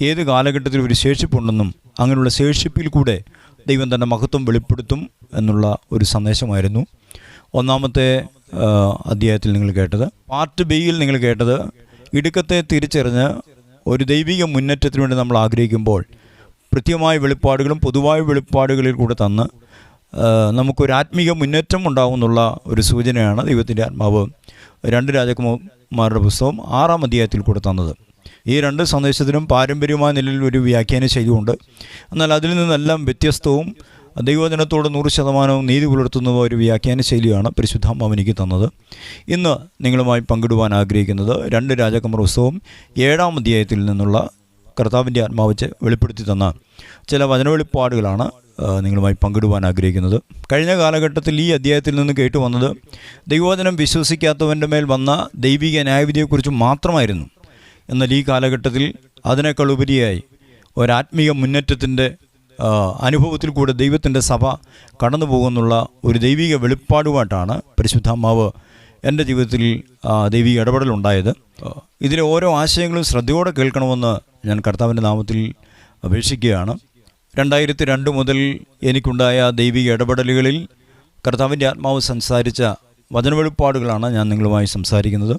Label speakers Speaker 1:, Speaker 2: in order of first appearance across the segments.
Speaker 1: ഏത് കാലഘട്ടത്തിൽ ഒരു ശേഷിപ്പുണ്ടെന്നും അങ്ങനെയുള്ള ശേഷിപ്പിൽ കൂടെ ദൈവം തന്റെ മഹത്വം വെളിപ്പെടുത്തും എന്നുള്ള ഒരു സന്ദേശമായിരുന്നു. ഒന്നാമത്തെ അധ്യായത്തിൽ നിങ്ങൾ കേട്ടത് പാർട്ട് ബിയിൽ നിങ്ങൾ കേട്ടത് ഇടുക്കത്തെ തിരിച്ചറിഞ്ഞ് ഒരു ദൈവിക മുന്നേറ്റത്തിന് വേണ്ടി നമ്മൾ ആഗ്രഹിക്കുമ്പോൾ കൃത്യമായ വെളിപ്പാടുകളും പൊതുവായ വെളിപ്പാടുകളിൽ കൂടെ തന്ന് നമുക്കൊരു ആത്മീക മുന്നേറ്റം ഉണ്ടാകുമെന്നുള്ള ഒരു സൂചനയാണ് ദൈവത്തിന്റെ ആത്മാവ്. രണ്ട് രാജകുമാരുടെ പുസ്തകം ആറാം അധ്യായത്തിൽ കൂടെ തന്നത്. ഈ രണ്ട് സന്ദേശത്തിനും പാരമ്പര്യമായ നിലയിൽ ഒരു വ്യാഖ്യാനം ചെയ്തുകൊണ്ട് എന്നാൽ അതിൽ നിന്നെല്ലാം വ്യത്യസ്തവും ദൈവജനത്തോട് നൂറ് ശതമാനവും നീതി പുലർത്തുന്ന ഒരു വ്യാഖ്യാന ശൈലിയാണ് പരിശുദ്ധ എനിക്ക് തന്നത്. ഇന്ന് നിങ്ങളുമായി പങ്കിടുവാൻ ആഗ്രഹിക്കുന്നത് രണ്ട് രാജകമർ പുസ്തകവും ഏഴാം അധ്യായത്തിൽ നിന്നുള്ള കർത്താവിന്റെ ആത്മാവ് വെച്ച് വെളിപ്പെടുത്തി തന്ന ചില വചനവെളിപ്പാടുകളാണ് നിങ്ങളുമായി പങ്കിടുവാൻ ആഗ്രഹിക്കുന്നത്. കഴിഞ്ഞ കാലഘട്ടത്തിൽ ഈ അധ്യായത്തിൽ നിന്ന് കേട്ടു വന്നത് ദൈവവചനം വിശ്വസിക്കാത്തവന്റെ മേൽ വന്ന ദൈവിക ന്യായവിധിയെക്കുറിച്ച് മാത്രമായിരുന്നു. എന്നാൽ ഈ കാലഘട്ടത്തിൽ അതിനേക്കാൾ ഉപരിയായി ഒരാത്മീയ മുന്നേറ്റത്തിന്റെ അനുഭവത്തിൽ കൂടെ ദൈവത്തിന്റെ സഭ കടന്നു പോകുന്നുള്ള ഒരു ദൈവിക വെളിപ്പാടുമായിട്ടാണ് പരിശുദ്ധാമാവ് എന്റെ ജീവിതത്തിൽ ദൈവിക ഇടപെടലുണ്ടായത് ഇതിലെ ഓരോ ആശയങ്ങളും ശ്രദ്ധയോടെ കേൾക്കണമെന്ന് ഞാൻ കർത്താവിന്റെ നാമത്തിൽ അപേക്ഷിക്കുകയാണ്. രണ്ടായിരത്തി രണ്ട് മുതൽ എനിക്കുണ്ടായ ദൈവിക ഇടപെടലുകളിൽ കർത്താവിന്റെ ആത്മാവ് സംസാരിച്ച വചനവെളിപ്പാടുകളാണ് ഞാൻ നിങ്ങളുമായി സംസാരിക്കുന്നത്.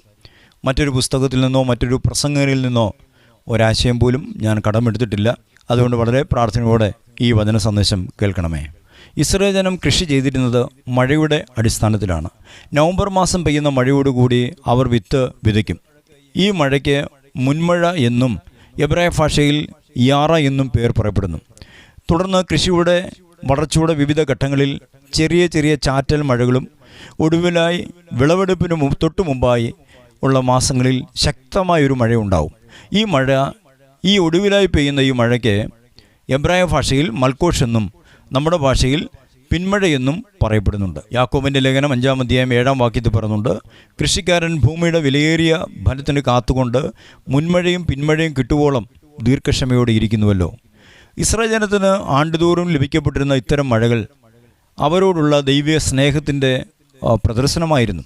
Speaker 1: മറ്റൊരു പുസ്തകത്തിൽ നിന്നോ മറ്റൊരു പ്രസംഗരിൽ നിന്നോ ഒരാശയം പോലും ഞാൻ കടമെടുത്തിട്ടില്ല. അതുകൊണ്ട് വളരെ പ്രാർത്ഥനയോടെ ഈ വചന സന്ദേശം കേൾക്കണമേ. ഇസ്രയേൽ ജനം കൃഷി ചെയ്തിരുന്നത് മഴയുടെ അടിസ്ഥാനത്തിലാണ്. നവംബർ മാസം പെയ്യുന്ന മഴയോടുകൂടി അവർ വിത്ത് വിതയ്ക്കും. ഈ മഴയ്ക്ക് മുൻമഴ എന്നും എബ്രായ ഭാഷയിൽ യാറ എന്നും പേർ പറയപ്പെടുന്നു. തുടർന്ന് കൃഷിയുടെ വളർച്ചയുടെ വിവിധ ഘട്ടങ്ങളിൽ ചെറിയ ചെറിയ ചാറ്റൽ മഴകളും ഒടുവിലായി വിളവെടുപ്പിന് തൊട്ടു മുമ്പായി ഉള്ള മാസങ്ങളിൽ ശക്തമായൊരു മഴയുണ്ടാവും. ഈ മഴ ഈ ഒടുവിലായി പെയ്യുന്ന ഈ മഴയ്ക്ക് എബ്രായ ഭാഷയിൽ മൽക്കോഷ് എന്നും നമ്മുടെ ഭാഷയിൽ പിന്മഴയെന്നും പറയപ്പെടുന്നുണ്ട്. യാക്കോബിന്റെ ലേഖനം അഞ്ചാം അധ്യായം ഏഴാം വാക്യത്തിൽ പറയുന്നുണ്ട് കൃഷിക്കാരൻ ഭൂമിയുടെ വിലയേറിയ ഫലത്തിന് കാത്തുകൊണ്ട് മുൻമഴയും പിന്മഴയും കിട്ടുവോളം ദീർഘക്ഷമയോടെ ഇരിക്കുന്നുവല്ലോ. ഇസ്രായേൽ ജനത്തിന് ആണ്ടുതോറും ലഭിക്കപ്പെട്ടിരുന്ന ഇത്തരം മഴകൾ അവരോടുള്ള ദൈവിക സ്നേഹത്തിന്റെ പ്രദർശനമായിരുന്നു.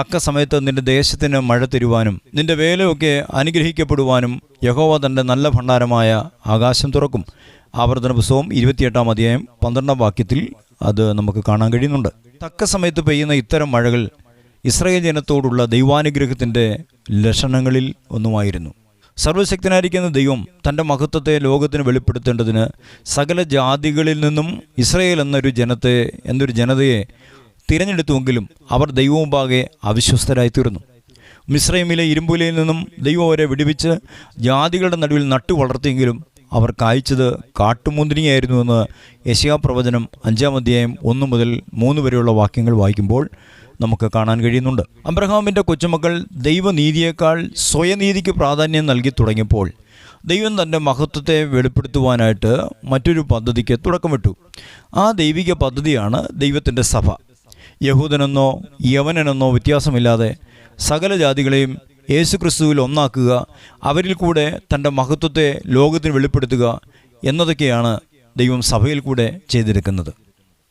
Speaker 1: തക്ക സമയത്ത് നിന്റെ ദേശത്തിന് മഴ തരുവാനും നിന്റെ വേലയൊക്കെ അനുഗ്രഹിക്കപ്പെടുവാനും യഹോവ തന്റെ നല്ല ഭണ്ഡാരമായ ആകാശം തുറക്കും. ആവർത്തന പുസ്തകം ഇരുപത്തിയെട്ടാം അധ്യായം പന്ത്രണ്ടാം വാക്യത്തിൽ അത് നമുക്ക് കാണാൻ കഴിയുന്നുണ്ട്. തക്ക സമയത്ത് പെയ്യുന്ന ഇത്തരം മഴകൾ ഇസ്രയേൽ ജനത്തോടുള്ള ദൈവാനുഗ്രഹത്തിന്റെ ലക്ഷണങ്ങളിൽ ഒന്നുമായിരുന്നു. സർവശക്തനായിരിക്കുന്ന ദൈവം തന്റെ മഹത്വത്തെ ലോകത്തിന് വെളിപ്പെടുത്തേണ്ടതിന് സകല ജാതികളിൽ നിന്നും ഇസ്രയേൽ എന്നൊരു ജനത്തെ എന്നൊരു ജനതയെ തിരഞ്ഞെടുത്തുവെങ്കിലും അവർ ദൈവമുമ്പാകെ അവിശ്വസ്തരായി തീർന്നു മിശ്രൈമിലെ ഇരുമ്പുലയിൽ നിന്നും ദൈവം അവരെ വിടുവിച്ച് ജാതികളുടെ നടുവിൽ നട്ടു വളർത്തിയെങ്കിലും അവർ കായ്ച്ചത് കാട്ടുമുന്തിരിയായിരുന്നുവെന്ന് യശയാപ്രവചനം അഞ്ചാം അധ്യായം ഒന്ന് മുതൽ മൂന്ന് വരെയുള്ള വാക്യങ്ങൾ വായിക്കുമ്പോൾ നമുക്ക് കാണാൻ കഴിയുന്നുണ്ട്. അബ്രഹാമിന്റെ കൊച്ചുമക്കൾ ദൈവനീതിയേക്കാൾ സ്വയനീതിക്ക് പ്രാധാന്യം നൽകി തുടങ്ങിയപ്പോൾ ദൈവം തന്റെ മഹത്വത്തെ വെളിപ്പെടുത്തുവാനായിട്ട് മറ്റൊരു പദ്ധതിക്ക് തുടക്കമിട്ടു. ആ ദൈവിക പദ്ധതിയാണ് ദൈവത്തിന്റെ സഭ. യഹൂദനെന്നോ യവനനെന്നോ വ്യത്യാസമില്ലാതെ സകല ജാതികളെയും യേശുക്രിസ്തുവിൽ ഒന്നാക്കുക അവരിൽ കൂടെ തന്റെ മഹത്വത്തെ ലോകത്തിന് വെളിപ്പെടുത്തുക എന്നതൊക്കെയാണ് ദൈവം സഭയിൽ കൂടെ ചെയ്തിരിക്കുന്നത്.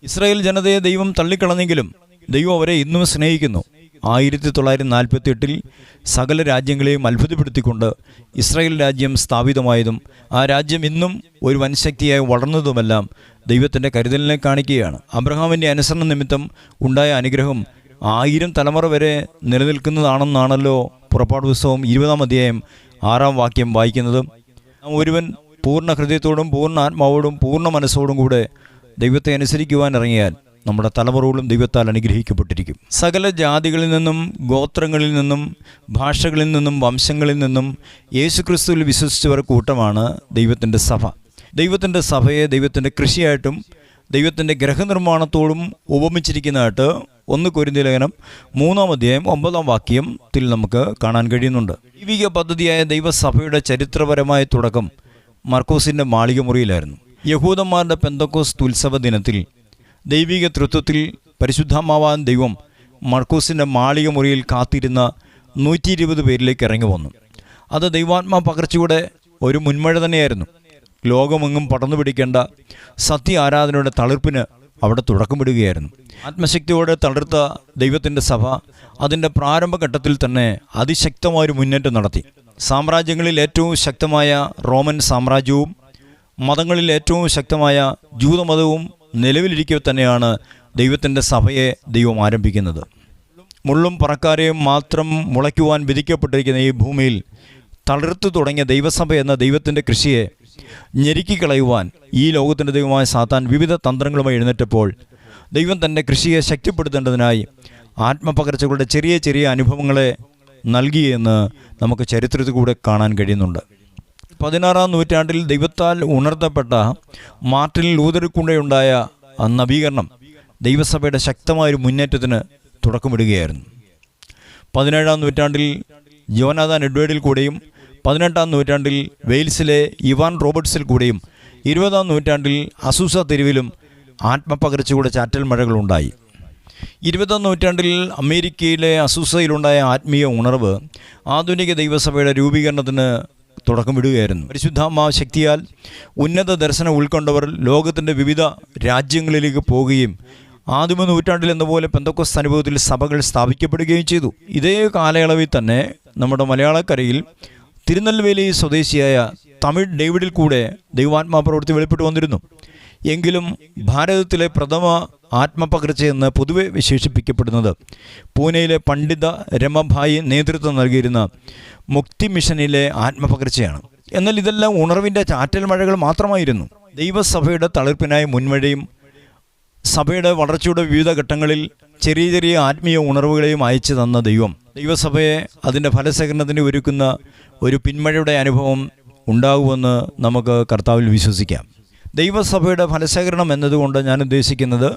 Speaker 1: ഇസ്രായേൽ ജനതയെ ദൈവം തള്ളിക്കളഞ്ഞെങ്കിലും ദൈവം അവരെ ഇന്നും സ്നേഹിക്കുന്നു. ആയിരത്തി തൊള്ളായിരത്തി നാൽപ്പത്തി എട്ടിൽ സകല രാജ്യങ്ങളെയും അത്ഭുതപ്പെടുത്തിക്കൊണ്ട് ഇസ്രായേൽ രാജ്യം സ്ഥാപിതമായതും ആ രാജ്യം ഇന്നും ഒരു വൻശക്തിയായി വളർന്നതുമെല്ലാം ദൈവത്തിന്റെ കരുതലിനെ കാണിക്കുകയാണ്. അബ്രഹാമിന്റെ അനുസരണ നിമിത്തം ഉണ്ടായ അനുഗ്രഹം ആയിരം തലമുറ വരെ നിലനിൽക്കുന്നതാണെന്നാണല്ലോ പുറപ്പാട് പുസ്തകം ഇരുപതാം അധ്യായം ആറാം വാക്യം വായിക്കുന്നത്. ഒരുവൻ പൂർണ ഹൃദയത്തോടും പൂർണ ആത്മാവോടും പൂർണ മനസ്സോടും കൂടെ ദൈവത്തെ അനുസരിക്കുവാൻ ഇറങ്ങിയാൽ നമ്മുടെ തലമുറകളും ദൈവത്താൽ അനുഗ്രഹിക്കപ്പെട്ടിരിക്കും. സകല ജാതികളിൽ നിന്നും ഗോത്രങ്ങളിൽ നിന്നും ഭാഷകളിൽ നിന്നും വംശങ്ങളിൽ നിന്നും യേശുക്രിസ്തുവിൽ വിശ്വസിച്ചവർ കൂട്ടമാണ് ദൈവത്തിന്റെ സഭ. ദൈവത്തിന്റെ സഭയെ ദൈവത്തിന്റെ കൃഷിയായിട്ടും ദൈവത്തിന്റെ ഗ്രഹനിർമ്മാണത്തോടും ഉപമിച്ചിരിക്കുന്നതായിട്ട് ഒന്ന് കൊരിന്തി ലേഖനം മൂന്നാം അധ്യായം ഒമ്പതാം വാക്യത്തിൽ നമുക്ക് കാണാൻ കഴിയുന്നുണ്ട്. ദൈവിക പദ്ധതിയായ ദൈവസഭയുടെ ചരിത്രപരമായ തുടക്കം മർക്കോസിന്റെ മാളിക മുറിയിലായിരുന്നു യഹൂദന്മാരുടെ പെന്തക്കോസ് ഉത്സവ ദിനത്തിൽ ദൈവിക തൃത്വത്തിൽ പരിശുദ്ധമാവാൻ ദൈവം മർക്കോസിന്റെ മാളിക മുറിയിൽ കാത്തിരുന്ന നൂറ്റി ഇരുപത് പേരിലേക്ക് ഇറങ്ങി വന്നു അത് ദൈവാത്മാ പകർച്ചയുടെ ഒരു മുൻമഴ തന്നെയായിരുന്നു. ലോകമെങ്ങും പടർന്നു പിടിക്കേണ്ട സത്യ ആരാധനയുടെ തളിർപ്പിന് അവിടെ തുടക്കമിടുകയായിരുന്നു. ആത്മശക്തിയോടെ തളിർത്ത ദൈവത്തിന്റെ സഭ അതിന്റെ പ്രാരംഭഘട്ടത്തിൽ തന്നെ അതിശക്തമായൊരു മുന്നേറ്റം നടത്തി. സാമ്രാജ്യങ്ങളിൽ ഏറ്റവും ശക്തമായ റോമൻ സാമ്രാജ്യവും മതങ്ങളിൽ ഏറ്റവും ശക്തമായ ജൂതമതവും നിലവിലിരിക്കെ തന്നെയാണ് ദൈവത്തിന്റെ സഭയെ ദൈവം ആരംഭിക്കുന്നത്. മുള്ളും പറക്കാരെയും മാത്രം മുളയ്ക്കുവാൻ വിധിക്കപ്പെട്ടിരിക്കുന്ന ഈ ഭൂമിയിൽ തളിർത്തു തുടങ്ങിയ ദൈവസഭ എന്ന ദൈവത്തിന്റെ കൃഷിയെ ഞെരുക്കിക്കളയുവാൻ ഈ ലോകത്തിന്റെ ദൈവമായ സാത്താൻ വിവിധ തന്ത്രങ്ങളുമായി എഴുന്നേറ്റപ്പോൾ ദൈവം തന്റെ കൃഷിയെ ശക്തിപ്പെടുത്തേണ്ടതിനായി ആത്മപകർച്ചകളുടെ ചെറിയ ചെറിയ അനുഭവങ്ങളെ നൽകിയെന്ന് നമുക്ക് ചരിത്രത്തിൽ കൂടെ കാണാൻ കഴിയുന്നുണ്ട്. പതിനാറാം നൂറ്റാണ്ടിൽ ദൈവത്താൽ ഉണർത്തപ്പെട്ട മാർട്ടിൻ ലൂതറിക്കുണ്ടയുണ്ടായ ആ നവീകരണം ദൈവസഭയുടെ ശക്തമായ ഒരു മുന്നേറ്റത്തിന് തുടക്കമിടുകയായിരുന്നു. പതിനേഴാം നൂറ്റാണ്ടിൽ ജോനാഥാൻ എഡ്വേർഡിൽ കൂടെയും പതിനെട്ടാം നൂറ്റാണ്ടിൽ വെയിൽസിലെ ഇവാൻ റോബർട്ട്സിൽ കൂടെയും ഇരുപതാം നൂറ്റാണ്ടിൽ അസൂസ തെരുവിലും ആത്മപകർച്ചയുടെ ചാറ്റൽ മഴകളുണ്ടായി. ഇരുപതാം നൂറ്റാണ്ടിൽ അമേരിക്കയിലെ അസൂസയിലുണ്ടായ ആത്മീയ ഉണർവ് ആധുനിക ദൈവസഭയുടെ രൂപീകരണത്തിന് തുടക്കം വിടുകയായിരുന്നു പരിശുദ്ധാത്മാ ശക്തിയാൽ ഉന്നത ദർശനം ഉൾക്കൊണ്ടവർ ലോകത്തിന്റെ വിവിധ രാജ്യങ്ങളിലേക്ക് പോവുകയും ആദിമ നൂറ്റാണ്ടിൽ എന്ന പോലെ പെന്തക്കോസ് അനുഭവത്തിൽ സഭകൾ സ്ഥാപിക്കപ്പെടുകയും ചെയ്തു. ഇതേ കാലയളവിൽ തന്നെ നമ്മുടെ മലയാളക്കരയിൽ തിരുനെൽവേലി സ്വദേശിയായ തമിഴ് ഡേവിഡിൽ കൂടെ ദൈവാത്മാ പ്രവൃത്തി വെളിപ്പെട്ടു വന്നിരുന്നു. എങ്കിലും ഭാരതത്തിലെ പ്രഥമ ആത്മപകർച്ചയെന്ന് പൊതുവെ വിശേഷിപ്പിക്കപ്പെടുന്നത് പൂനെയിലെ പണ്ഡിത രമഭായി നേതൃത്വം നൽകിയിരുന്ന മുക്തി മിഷനിലെ ആത്മപകർച്ചയാണ്. എന്നാൽ ഇതെല്ലാം ഉണർവിന്റെ ചാറ്റൽ മഴകൾ മാത്രമായിരുന്നു. ദൈവസഭയുടെ തളിർപ്പിനായി മുൻവഴിയും സഭയുടെ വളർച്ചയുടെ വിവിധ ഘട്ടങ്ങളിൽ ചെറിയ ചെറിയ ആത്മീയ ഉണർവുകളെയും അയച്ചു തന്ന ദൈവം. ദൈവസഭയെ അതിന്റെ ഫലശേഖരണത്തിന് ഒരുക്കുന്ന ഒരു പിന്മഴയുടെ അനുഭവം ഉണ്ടാകുമെന്ന് നമുക്ക് കർത്താവിൽ വിശ്വസിക്കാം. ദൈവസഭയുടെ ഫലശേഖരണം എന്നതുകൊണ്ട് ഞാൻ ഉദ്ദേശിക്കുന്നത്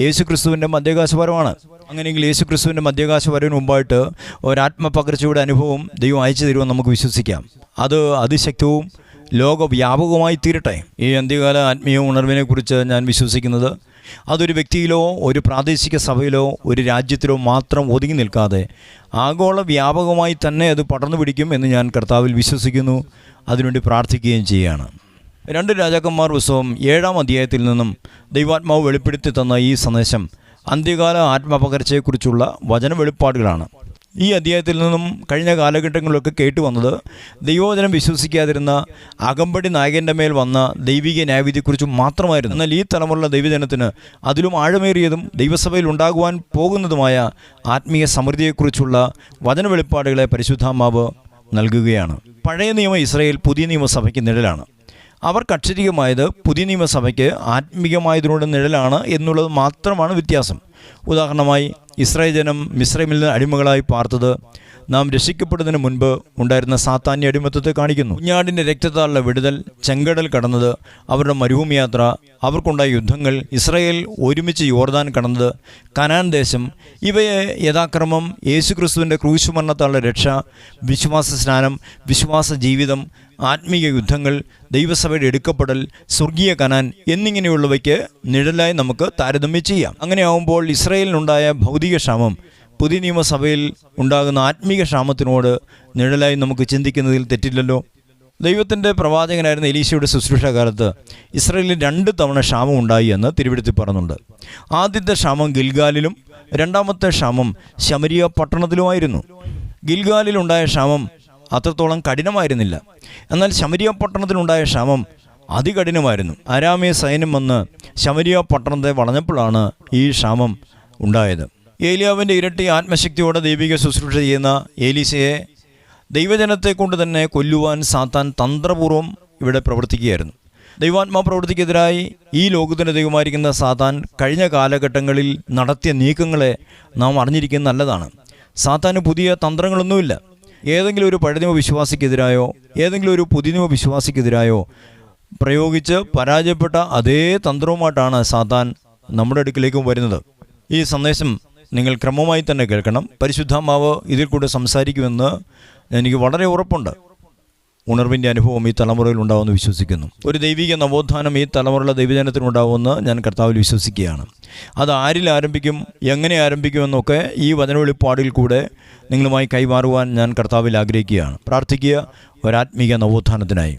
Speaker 1: യേശുക്രിസ്തുവിന്റെ മധ്യകാശപരമാണ്. അങ്ങനെയെങ്കിൽ യേശുക്രിസ്തുവിന്റെ മധ്യകാശപരവിന് മുമ്പായിട്ട് ഒരാത്മപകർച്ചയുടെ അനുഭവം ദൈവം അയച്ചു തരുമെന്ന് നമുക്ക് വിശ്വസിക്കാം. അത് അതിശക്തവും ലോകവ്യാപകമായി തീരട്ടെ. ഈ അന്ത്യകാല ആത്മീയ ഉണർവിനെക്കുറിച്ച് ഞാൻ വിശ്വസിക്കുന്നത് അതൊരു വ്യക്തിയിലോ ഒരു പ്രാദേശിക സഭയിലോ ഒരു രാജ്യത്തിലോ മാത്രം ഒതുങ്ങി നിൽക്കാതെ ആഗോള വ്യാപകമായി തന്നെ അത് പടർന്നു പിടിക്കും എന്ന് ഞാൻ കർത്താവിൽ വിശ്വസിക്കുന്നു. അതിനുവേണ്ടി പ്രാർത്ഥിക്കുകയും ചെയ്യുകയാണ് രണ്ട് രാജാക്കന്മാർ പുസ്തകം ഏഴാം അധ്യായത്തിൽ നിന്നും ദൈവാത്മാവ് വെളിപ്പെടുത്തി തന്ന ഈ സന്ദേശം അന്ത്യകാല ആത്മപകർച്ചയെക്കുറിച്ചുള്ള വചന വെളിപ്പാടുകളാണ്. ഈ അധ്യായത്തിൽ നിന്നും കഴിഞ്ഞ കാലഘട്ടങ്ങളിലൊക്കെ കേട്ടു വന്നത് ദൈവവചനം വിശ്വസിക്കാതിരുന്ന അകമ്പടി നായകന്റെ മേൽ വന്ന ദൈവിക ന്യായവിധിയെക്കുറിച്ച് മാത്രമായിരുന്നു. എന്നാൽ ഈ തലമുറയിലെ ദൈവജനത്തിന് അതിലും ആഴമേറിയതും ദൈവസഭയിൽ ഉണ്ടാകുവാൻ പോകുന്നതുമായ ആത്മീയ സമൃദ്ധിയെക്കുറിച്ചുള്ള വചന വെളിപ്പാടുകളെ പരിശുദ്ധാമാവ് നൽകുകയാണ്. പഴയ നിയമ ഇസ്രയേൽ പുതിയ നിയമസഭയ്ക്ക് നിഴലാണ്. അവർ കക്ഷരികമായത് പുതിയ നിയമസഭയ്ക്ക് ആത്മീയമായതിനോട് നിഴലാണ് എന്നുള്ളത് മാത്രമാണ് വ്യത്യാസം. ഉദാഹരണമായി ഇസ്രായേൽ ജനം മിശ്രമിൽ നിന്ന് അടിമകളായി പാർത്തത് നാം രക്ഷിക്കപ്പെടുന്നതിന് മുൻപ് ഉണ്ടായിരുന്ന സാത്താന്യ അടിമത്തത്തെ കാണിക്കുന്നു. കുഞ്ഞാടിന്റെ രക്തത്താലുള്ള വിടുതൽ ചെങ്കടൽ കടന്നത് അവരുടെ മരുഭൂമി യാത്ര അവർക്കുണ്ടായ യുദ്ധങ്ങൾ ഇസ്രായേൽ ഒരുമിച്ച് യോർദാൻ കടന്നത് കനാൻ ദേശം ഇവയെ യഥാക്രമം യേശുക്രിസ്തുവിന്റെ ക്രൂശുമരണത്താലുള്ള രക്ഷ വിശ്വാസ സ്നാനം വിശ്വാസ ജീവിതം ആത്മീയ യുദ്ധങ്ങൾ ദൈവസഭയുടെ എടുക്കപ്പെടൽ സ്വർഗീയ കനാൻ എന്നിങ്ങനെയുള്ളവയ്ക്ക് നിഴലായി നമുക്ക് താരതമ്യം ചെയ്യാം. അങ്ങനെയാവുമ്പോൾ ഇസ്രായേലിനുണ്ടായ ഭൗതിക ക്ഷാമം പുതിയ നിയമസഭയിൽ ഉണ്ടാകുന്ന ആത്മീക ക്ഷാമത്തിനോട് നിഴലായി നമുക്ക് ചിന്തിക്കുന്നതിൽ തെറ്റില്ലല്ലോ. ദൈവത്തിന്റെ പ്രവാചകനായിരുന്ന എലീശയുടെ ശുശ്രൂഷ കാലത്ത് ഇസ്രയേലിൽ രണ്ട് തവണ ക്ഷാമം ഉണ്ടായി എന്ന് തിരുവെടുത്തി പറഞ്ഞുണ്ട്. ആദ്യത്തെ ക്ഷാമം ഗിൽഗാലിലും രണ്ടാമത്തെ ക്ഷാമം ശമരിയ പട്ടണത്തിലുമായിരുന്നു. ഗിൽഗാലിലുണ്ടായ ക്ഷാമം അത്രത്തോളം കഠിനമായിരുന്നില്ല. എന്നാൽ ശമരിയ പട്ടണത്തിലുണ്ടായ ക്ഷാമം അതികഠിനമായിരുന്നു. അരാമിയ സൈന്യം വന്ന് ശമരിയ പട്ടണത്തെ വളഞ്ഞപ്പോഴാണ് ഈ ക്ഷാമം ഉണ്ടായത്. ഏലിയാവിന്റെ ഇരട്ടി ആത്മശക്തിയോടെ ദൈവിക ശുശ്രൂഷ ചെയ്യുന്ന ഏലീസയെ ദൈവജനത്തെ കൊണ്ട് തന്നെ കൊല്ലുവാൻ സാത്താൻ തന്ത്രപൂർവം ഇവിടെ പ്രവർത്തിക്കുകയായിരുന്നു. ദൈവാത്മാ പ്രവൃത്തിക്കെതിരായി ഈ ലോകത്തിന്റെ ദൈവമായിരിക്കുന്ന സാത്താൻ കഴിഞ്ഞ കാലഘട്ടങ്ങളിൽ നടത്തിയ നീക്കങ്ങളെ നാം അറിഞ്ഞിരിക്കുന്ന നല്ലതാണ്. സാത്താന് പുതിയ തന്ത്രങ്ങളൊന്നുമില്ല. ഏതെങ്കിലും ഒരു പഴനിമ വിശ്വാസിക്കെതിരായോ ഏതെങ്കിലും ഒരു പുതിയ വിശ്വാസിക്കെതിരായോ പ്രയോഗിച്ച് പരാജയപ്പെട്ട അതേ തന്ത്രവുമായിട്ടാണ് സാത്താൻ നമ്മുടെ അടുക്കിലേക്കും വരുന്നത്. ഈ സന്ദേശം നിങ്ങൾ ക്രമമായി തന്നെ കേൾക്കണം. പരിശുദ്ധാമാവ് ഇതിൽ കൂടെ സംസാരിക്കുമെന്ന് എനിക്ക് വളരെ ഉറപ്പുണ്ട്. ഉണർവിന്റെ അനുഭവം ഈ തലമുറയിൽ ഉണ്ടാവുമെന്ന് വിശ്വസിക്കുന്നു. ഒരു ദൈവിക നവോത്ഥാനം ഈ തലമുറയിലെ ദൈവജനത്തിനുണ്ടാവുമെന്ന് ഞാൻ കർത്താവിൽ വിശ്വസിക്കുകയാണ്. അത് ആരിൽ ആരംഭിക്കും എങ്ങനെ ആരംഭിക്കുമെന്നൊക്കെ ഈ വചനവെളിപ്പാടിൽ കൂടെ നിങ്ങളുമായി കൈമാറുവാൻ ഞാൻ കർത്താവിൽ ആഗ്രഹിക്കുകയാണ്. പ്രാർത്ഥിക്കുക ഒരാത്മീക നവോത്ഥാനത്തിനായി.